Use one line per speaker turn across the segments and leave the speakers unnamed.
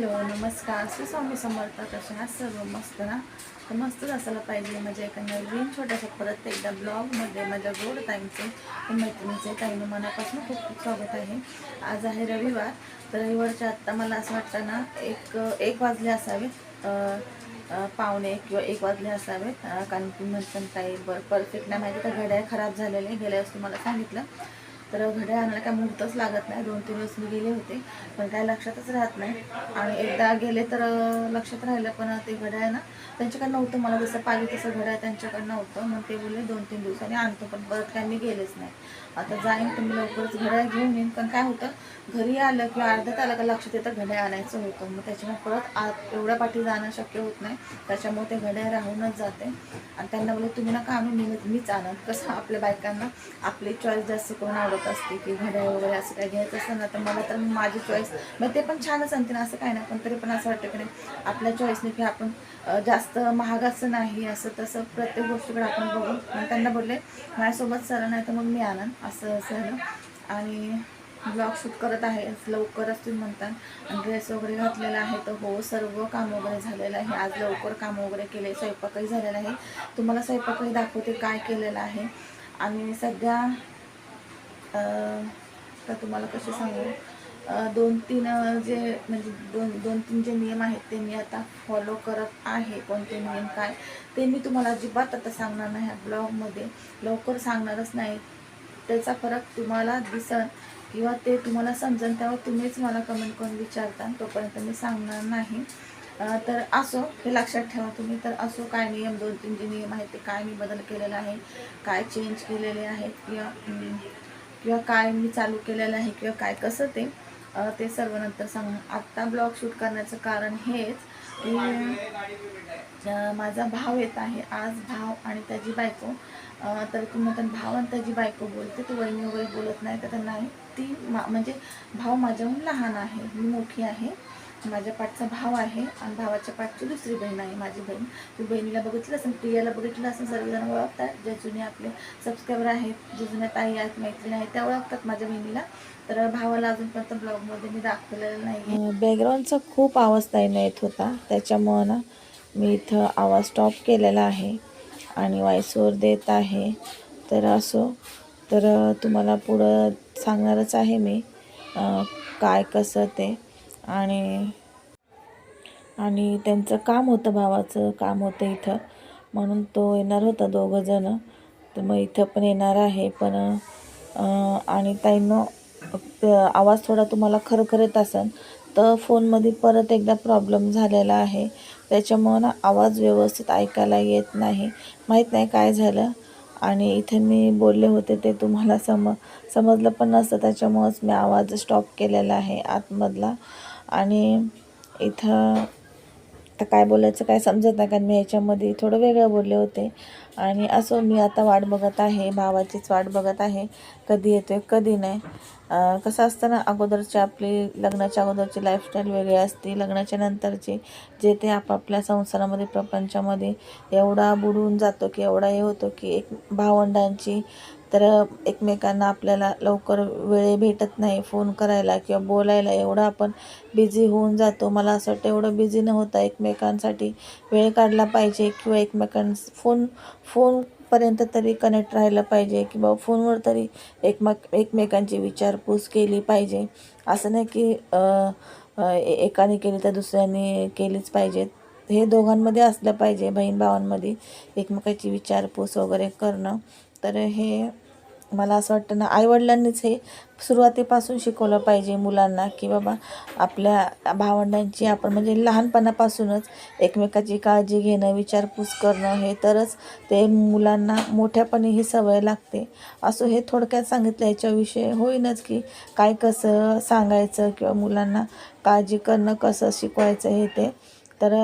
श्री स्वामी समर्थ कसे आहात? सर्व मस्त ना? तर मस्तच असायला पाहिजे म्हणजे माझ्या एका नवीन छोट्याशा परत एकदा ब्लॉगमध्ये माझ्या गोड ताईंचे मैत्रिणीचे टाईम मनापासून खूप खूप स्वागत आहे. आज आहे रविवार. तर रविवारच्या आत्ता मला असं वाटतं ना एक एक वाजले असावेत. पावणे किंवा एक वाजले असावेत. कारण की म्हणतात ताई बरं परफेक्ट नाही माहिती तर घड्याळ खराब झालेले गेल्या वेळेस तुम्हाला सांगितलं. तर घड्याळ आणायला काय मुहूर्तच लागत नाही. दोन तीन दिवस मी गेले होते पण काय लक्षातच राहत नाही. आणि एकदा गेले तर लक्षात राहिलं पण ते घड्याळ ना त्यांच्याकडे नव्हतं मला जसं पाहिजे तसं घड्याळ त्यांच्याकडे नव्हतं मग ते बोलले दोन तीन दिवसांनी आणतो पण परत काय मी गेलेच नाही. आता जाईन तुम्ही लवकरच घड्याळ घेऊन येईन. पण काय होतं घरी आलं किंवा अर्ध्यात आलं का लक्षात येतं घड्याळ आणायचं होतं. मग त्याच्यामुळे परत आत एवढ्या पाठी जाणं शक्य होत नाही. त्याच्यामुळे ते घड्याळ राहूनच जाते. आणि त्यांना बोलले तुम्ही ना का आणून मी मीच आणत कसं आपल्या बायकांना आपली चॉईस जास्त करून आवडत असते की घड्याळ वगैरे असं काय घ्यायचं असतं ना तर मला तर माझी चॉईस मग ते पण छानच आणते ना असं काय ना पण तरी पण असं वाटतं की नाही आपल्या चॉईसने की आपण जास्त महागाचं नाही असं तसं प्रत्येक गोष्टीकडे आपण बघू. मग त्यांना बोलले माझ्यासोबत सर नाही तर मग मी आणन. असं झालं. आणि ब्लॉग शूट करत आहे लवकरच तुम्ही म्हणतात. आणि ड्रेस वगैरे घातलेला आहे तर हो सर्व काम वगैरे झालेलं आहे. आज लवकर काम वगैरे केले स्वयंपाकही झालेला आहे. तुम्हाला स्वयंपाकही दाखवते काय केलेलं आहे. आणि सध्या तर तुम्हाला कसे सांगू? दोन तीन जे म्हणजे दोन दोन तीन जे नियम आहेत ते मी आता फॉलो करत आहे. कोणते नियम काय ते मी तुम्हाला अजिबात आता सांगणार नाही. ह्या ब्लॉगमध्ये लवकर सांगणारच नाही. त्याचा फरक तुम्हाला दिसन किंवा ते तुम्हाला समजेल तेव्हा तुम्हीच मला कमेंट करून विचारता. तोपर्यंत मी सांगणार नाही. तर असो हे लक्षात ठेवा तुम्ही. तर असो काय नियम दोन तीन जे नियम आहेत ते काय मी बदल केलेला आहे काय चेंज केलेले आहेत किंवा किंवा काय मी चालू केलेलं आहे किंवा काय कसं ते ते सर्व नंतर सांग आत्ता ब्लॉग शूट करण्याचं कारण हेच की माझा भाव येत आहे. आज भाव आणि त्याची बायको. तर तुम्ही म्हणतात भाव आणि त्याची बायको बोलते. ती वहिनी वगैरे बोलत नाही तर नाही ती मा म्हणजे भाव माझ्याहून लहान आहे. मी मोठी आहे. माझ्या पाठचा भाव आहे आणि भावाच्या पाठची दुसरी बहीण आहे माझी बहीण. ती बहिणीला बघितलं असेल प्रियाला बघितलं असेल सर्वजण ओळखतात जे जुने आपले सबस्क्रायबर आहेत जे जुन्या ताई आहेत मैत्रिणी आहेत त्या ओळखतात माझ्या बहिणीला. तर भावाला अजूनपर्यंत ब्लॉगमध्ये मी दाखवलेलं नाही बॅकग्राऊंडचा खूप आवाज ताईनं येत होता. त्याच्यामुळं ना मी इथं आवाज स्टॉप केलेला आहे आणि व्हॉइसवर देत आहे. तर असो तर तुम्हाला पुढं सांगणारच आहे मी काय कसं ते. आणि आणि त्यांचं काम होतं भावाचं काम होतं इथं. म्हणून तो येणार होता दोघंजणं. तर मग इथं पण येणार आहे पण आणि ताईनं आवाज थोडा तुम्हाला खरखरत असेल तर फोनमध्ये परत एकदा प्रॉब्लेम झालेला आहे. त्याच्यामुळं ना आवाज व्यवस्थित ऐकायला येत नाही. माहीत नाही काय झालं. आणि इथे मी बोलले होते ते तुम्हाला सम समजलं पण नसतं त्याच्यामुळंच मी आवाज स्टॉप केलेला आहे आतमधला. आणि इथं आता काय बोलायचं काय समजत नाही. कारण मी याच्यामध्ये थोडं वेगळं बोलले होते. आणि असो मी आता वाट बघत आहे. भावाचीच वाट बघत आहे. कधी येतोय कधी नाही. कसं असतं ना अगोदरची आपली लग्नाच्या अगोदरची लाईफस्टाईल वेगळी असते. लग्नाच्या नंतरची जे ते आपापल्या संसारामध्ये प्रपंचामध्ये एवढा बुडून जातो की एवढा हे होतो की एक भावंडांची तर एकमेकांना आपल्याला लवकर वेळ भेटत नाही फोन करायला किंवा बोलायला. एवढं आपण बिझी होऊन जातो. मला असं वाटतं एवढं बिझी न होता एकमेकांसाठी वेळ काढला पाहिजे किंवा एकमेकां फोन फोनपर्यंत तरी कनेक्ट राहिलं पाहिजे किंवा फोनवर तरी एकमेक एकमेकांची विचारपूस केली पाहिजे. असं नाही की ए- एकाने केली तर दुसऱ्याने केलीच पाहिजे. हे दोघांमध्ये असलं पाहिजे बहीण भावांमध्ये एकमेकाची विचारपूस वगैरे करणं. तर हे मला असं वाटतं ना आईवडिलांनीच हे सुरुवातीपासून शिकवलं पाहिजे मुलांना की बाबा आपल्या भावंडांची आपण म्हणजे लहानपणापासूनच एकमेकाची काळजी घेणं विचारपूस करणं हे तरच ते मुलांना मोठ्यापणी ही सवय लागते. असं हे थोडक्यात सांगितलं याच्याविषयी होईनच की काय कसं सांगायचं किंवा मुलांना काळजी करणं कसं शिकवायचं हे ते. तर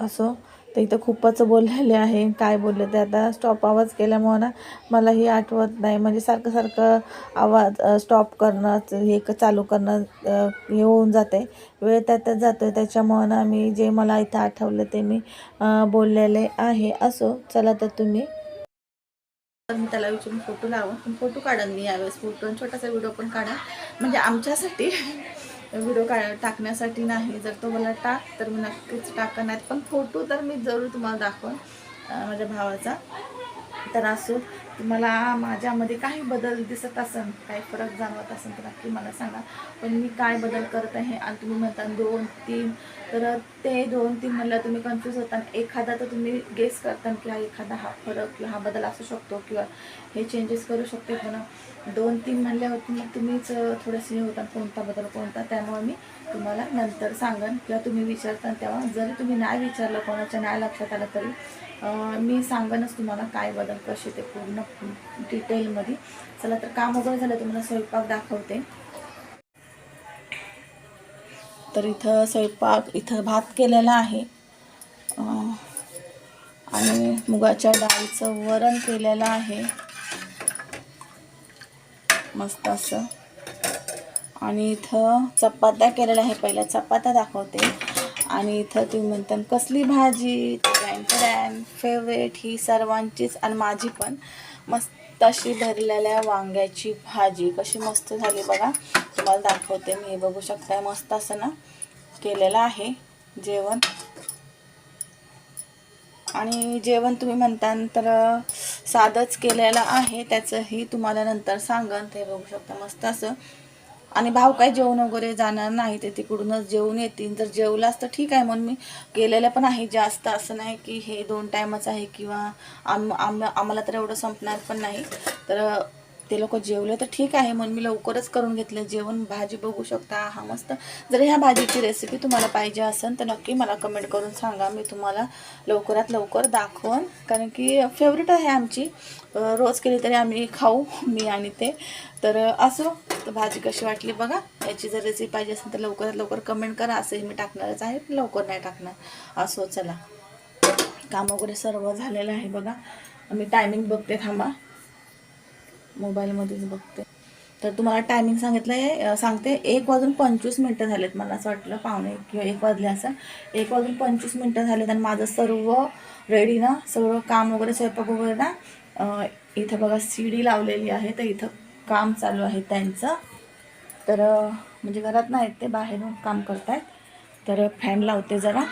असो ते इथं खूपच बोललेले आहे. काय बोलले ते? आता स्टॉप आवाज केल्यामुळं ना मलाही आठवत नाही. म्हणजे सारखं सारखं आवाज स्टॉप करणं हे क- चालू करणं हे होऊन जाते. वेळ त्यातच जातो आहे त्याच्यामुळं ना मी जे मला इथं आठवलं ते मी बोललेले आहे. असो चला तर तुम्ही. तर मी त्याला विचारून फोटो लावा पण फोटो काढा मी यावेळेस. फोटो छोटासा व्हिडिओ पण काढा. म्हणजे आमच्यासाठी व्हिडिओ का टाकण्यासाठी नाही. जर तो मला टाक तर मी नक्कीच टाकणार पण फोटो तर मी जरूर तुम्हाला दाखवेन माझ्या भावाचा. तर असो तुम्हाला माझ्यामध्ये काही बदल दिसत असेल काही फरक जाणवत असेल तर नक्की मला सांगा. पण मी काय बदल करत आहे? आणि तुम्ही म्हणता दोन तीन तर ते दोन तीन म्हणलं तुम्ही कन्फ्यूज होता. एखादा तर तुम्ही गेस करता की हा एखादा हा फरक किंवा हा बदल असू शकतो किंवा हे चेंजेस करू शकते पण दोन तीन म्हणल्यावरती मग तुम्हीच थोडंसं हे होता कोणता बदल कोणता त्यामुळे मी तुम्हाला नंतर सांगन किंवा तुम्ही विचारता तेव्हा जरी तुम्ही नाही विचारलं कोणाच्या नाही लक्षात आलं तरी मी सांगनच तुम्हाला काय बदल कसे ते पूर्ण डिटेलमध्ये चला तर काम वगैरे झालं तुम्हाला स्वयंपाक दाखवते. तर इथं स्वयंपाक इथं भात केलेला आहे. आणि मुगाच्या डाळीचं वरण केलेलं आहे. मस्त असं. आणि इथं चपात्या केलेल्या आहे पहिल्या चपात्या दाखवते. आणि इथं तुम्ही म्हणता कसली भाजी? टॅन फेवरेट ही सर्वांचीच आणि माझी पण. मस्त तशी भरलेल्या वांग्याची भाजी कशी मस्त झाली बघा. तुम्हाला दाखवते मी. हे बघू शकता मस्त असं ना केलेलं आहे जेवण. आणि जेवण तुम्ही म्हणता तर साधंच केलेलं आहे. त्याचंही तुम्हाला नंतर सांगन. ते बघू शकता मस्त असं. आणि भाऊ काय जेवण वगैरे जाणार नाही ते तिकडूनच जेवून येतील. जर जेवलास तर ठीक आहे म्हणून मी केलेलं पण आहे जास्त. असं नाही की हे दोन टायमच आहे किंवा आम आम आम्हाला तर एवढं संपणार पण नाही. तर ते लोक जेवले तर ठीक आहे म्हणून मी लवकरच करून घेतलं. जेवण भाजी बघू शकता. हा मस्त. जर ह्या भाजीची रेसिपी तुम्हाला पाहिजे असेल तर नक्की मला कमेंट करून सांगा. मी तुम्हाला लवकरात लवकर दाखवून. कारण की फेवरेट आहे आमची. रोज केली तरी आम्ही खाऊ मी आणि ते. तर असो. तर भाजी कशी वाटली बघा. याची जर रेसिपी पाहिजे असेल तर लवकरात लवकर कमेंट करा. असंही मी टाकणारच आहे. पण लवकर नाही टाकणार. असो चला. काम वगैरे सर्व झालेलं आहे बघा. मी टायमिंग बघते थांबा. मोबाईलमध्येच बघते. तर तुम्हाला टायमिंग सांगितलं आहे सांगते. एक वाजून पंचवीस मिनटं झालेत मला असं वाटलं. पाहुणे किंवा एक वाजले असं. एक वाजून पंचवीस मिनटं झालेत आणि माझं सर्व रेडी ना. सर्व काम वगैरे स्वयंपाक वगैरे ना इथं बघा सीडी लावलेली आहे. तर इथं काम चालू आहे त्यांचं. तर म्हणजे घरात नाहीत ते बाहेरून काम करतायत. तर फॅन लावते जरा.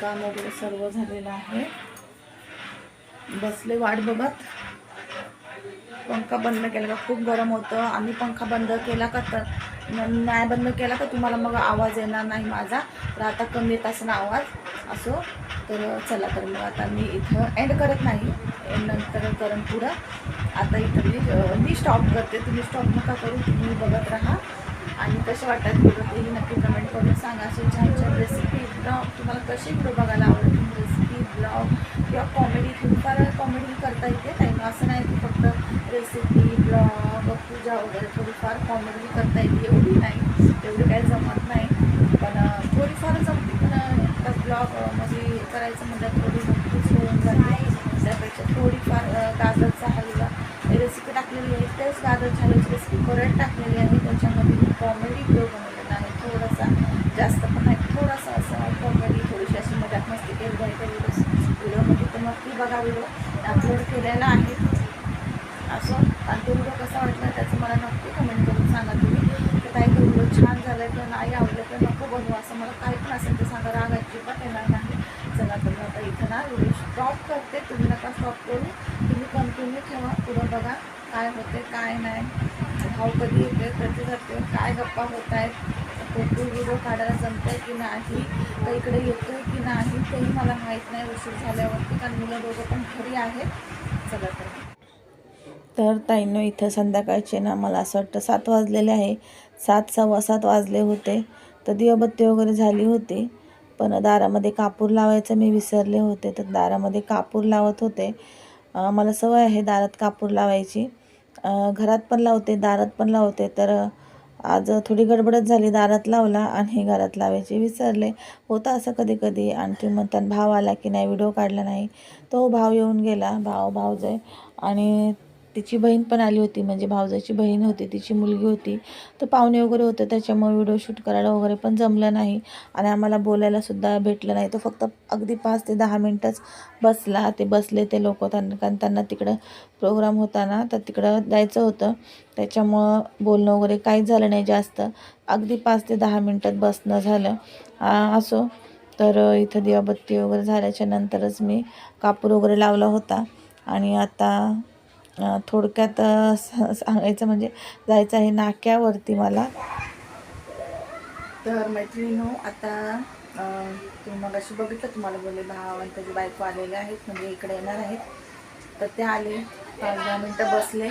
काम वगैरे सर्व झालेलं आहे. बसले वाट बघत. पंखा बंद केला का? खूप गरम होतं. आम्ही पंखा बंद केला का तर नाही बंद केला का तुम्हाला मग आवाज येणार नाही माझा. तर आता कमी येत असं आवाज. असो. तर चला तर मग आता मी इथं एंड करत नाही. नंतर करण पुढं. आता इथं मी मी स्टॉप करते. तुम्ही स्टॉप नका करू. तुम्ही बघत राहा. आणि कसे वाटतात व्हिडिओ तेही नक्की कमेंट करून सांगा. असे छान छान रेसिपी ब्लॉग तुम्हाला कसे व्हिडिओ बघायला आवडतील रेसिपी ब्लॉग किंवा कॉमेडी थोडीफार कॉमेडी करता येते. टाईम असं नाही की फक्त रेसिपी ब्लॉग पूजा वगैरे थोडीफार कॉमेडी करता येते. एवढी नाही. एवढी काही जमत नाही. पण थोडीफार जमते. पण ब्लॉग म्हणजे करायचं म्हटलं थोडी नक्कीच होऊन जाते त्यापेक्षा थोडीफार गाजरचा हलवा रेसिपी टाकलेली आहे तेच गाजर हलव्याची रेसिपी परत टाकलेली आहे. त्याच्यामध्ये मी कॉमेडी व्हिडिओ बनवलेला आहे. थोडासा जास्त पण नाही थोडासा असा कॉमेडी थोडीशी अशी मजाक मस्ती केली आहे त्या व्हिडिओ व्हिडिओमध्ये तर नक्की बघा व्हिडिओ अपलोड केलेला आहे. असं. आणि तो व्हिडिओ कसा वाटला त्याचं मला नक्की कमेंट करून सांगा तुम्ही. की काही व्हिडिओ छान झाला किंवा नाही? आवडलं तर नको बनवू. असं मला काही पण असेल तर सांगा. राग अजिबात येणार नाही. चला तर मी आता इथं ना व्हिडिओ स्टॉप करते. तुम्ही नका स्टॉप करू. तुम्ही कंटिन्यू ठेवा. पुढं बघा काय होते काय नाही. भाव कधी येते कधी जाते काय गप्पा होत आहेत फोटो व्हिडिओ काढायला जमत आहे की नाही? तर इकडे येतो आहे की नाही तेही मला माहीत नाही. उशीर झाल्यावरती कारण मुलं दोघं पण घरी आहेत. चला तर तर ताईनं इथं संध्याकाळचे ना मला असं वाटतं सात वाजलेले आहे. सात सव्वा सात वाजले होते. तर दिवाबत्ती वगैरे झाली होती. पण दारामध्ये कापूर लावायचं मी विसरले होते तर दारामध्ये कापूर लावत होते. मला सवय आहे दारात कापूर लावायची. घरात पण लावते दारात पण लावते तर आज थोडी गडबडच झाली. दारात लावला आणि घरात लावायचे विसरले. होतं असं कधी कधी आणखी म्हणतात भाव आला की नाही व्हिडिओ काढला नाही तो भाव येऊन गेला. भाव भावजय आणि तिची बहीण पण आली होती म्हणजे भावजाची बहीण होती तिची मुलगी होती. तर पाहुणे वगैरे होते त्याच्यामुळे व्हिडिओ शूट करायला वगैरे पण जमलं नाही. आणि आम्हाला बोलायलासुद्धा भेटलं नाही. तो फक्त अगदी पाच ते दहा मिनटंच बसला. ते बसले ते लोक त्यांना कारण त्यांना तिकडं प्रोग्राम होता ना तर तिकडं जायचं होतं. त्याच्यामुळं बोलणं वगैरे काहीच झालं नाही जास्त. अगदी पाच ते दहा मिनटात बसणं झालं. असो. तर इथं दिवाबत्ती वगैरे झाल्याच्या नंतरच मी कापूर वगैरे लावला होता. आणि आता थोडक्यात सांगायचं म्हणजे जायचं आहे नाक्यावरती मला. तर मैत्रिणीनो आता तुम्ही मग अशी बघितलं तुम्हाला बोलले भाव आणि त्याची बायको आलेले आहेत म्हणजे इकडे येणार आहेत. तर ते आले पाच दहा मिनटं बसले.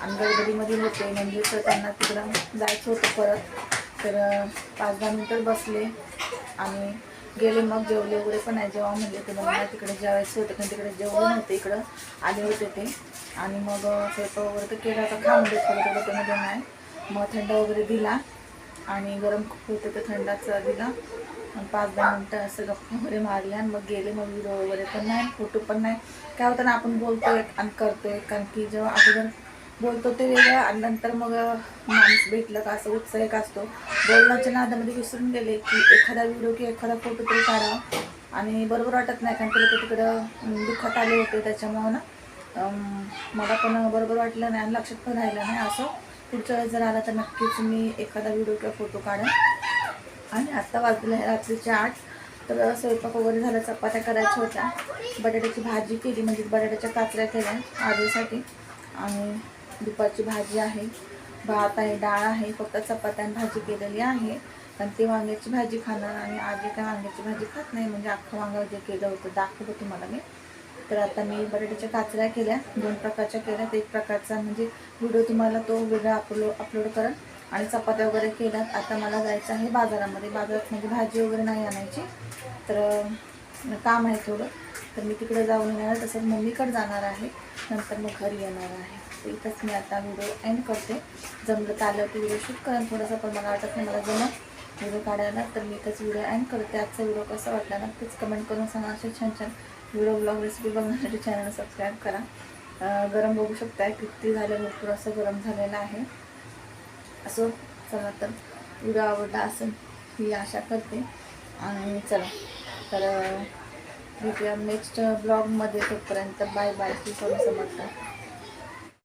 आणि गडबडीमध्ये होते म्हणजे तर त्यांना तिकडं जायचं होतं परत. तर पाच दहा मिनटं बसले. आणि गेले मग जेवले वगैरे पण आहे जेव्हा म्हणले ते मला तिकडे जेवायचं होतं पण तिकडे जेवण नव्हते इकडं आले होते ते. आणि मग अ, स्वयंपाक वगैरे तर केला तर खाऊन देत थोडं थोडं नाही. मग थंड वगैरे दिला आणि गरम खूप होतं तर थंडाचा दिला. आणि पाच दहा मिनटं असं गप्पा वगैरे मारले आणि मग गेले मग व्हिडिओ वगैरे पण नाही फोटो पण नाही. काय होतं ना आपण बोलतोय आणि करतोय कारण की जेव्हा अगोदर बोलतो ते वेगळं आणि नंतर मग माणूस भेटलं का असं उत्साह एक असतो. बोलण्याच्या नादामध्ये विसरून गेले की एखादा व्हिडिओ की एखादा फोटो तरी काढावा आणि बरोबर वाटत नाही कारण ते लोक तिकडं दुःखात आले होते त्याच्यामुळं ना. मला पण बरोबर वाटलं नाही आणि लक्षात पण राहिलं नाही असं. पुढच्या वेळेस जर आला तर नक्कीच मी एखादा व्हिडिओ किंवा फोटो काढेन. आणि आत्ता वाजलं आहे रात्रीचे आठ. तर स्वयंपाक वगैरे झाला चपात्या करायच्या होत्या. बटाट्याची भाजी केली म्हणजे बटाट्याच्या काचऱ्या केल्या आधीसाठी आणि दुपारची भाजी आहे भात आहे डाळ आहे फक्त चपात्या आणि भाजी केलेली आहे. पण ते वांग्याची भाजी खाणार आणि आजी काय वांग्याची भाजी खात नाही म्हणजे अख्खं वांगा जे केलं होतं दाखवलं तुम्हाला मी. तर आता मी बटाट्याच्या काचऱ्या केल्या दोन प्रकारच्या केल्या. एक प्रकारचा म्हणजे व्हिडिओ तुम्हाला तो वेगळा अपलोड अपलोड करेल आणि चपात्या वगैरे केल्यात. आता मला जायचं आहे बाजारामध्ये. बाजारात म्हणजे भाजी वगैरे नाही आणायची. तर काम आहे थोडं. तर मी तिकडे जाऊन येणार. तसंच मम्मीकडे जाणार आहे. नंतर मग घरी येणार आहे. तर इथंच मी आता व्हिडिओ एंड करते. जमलं तर आलं की व्हिडिओ शूट करेन. थोडंसं पण मला वाटत नाही मला जमत. व्हिडिओ काढायला. तर मी इथंच व्हिडिओ एंड करते. आजचा व्हिडिओ कसा वाटला नक्कीच कमेंट करून सांगा. असे छान छान व्हिडिओ ब्लॉग रेसिपी बघण्यासाठी चॅनल सबस्क्राईब करा. गरम बघू शकताय किती झालं भरपूर असं गरम झालेलं आहे. असो चला तर व्हिडिओ आवडला असेल ही आशा करते. आणि चला तर भेटूया नेक्स्ट ब्लॉगमध्ये तोपर्यंत बाय बाय ती समजतं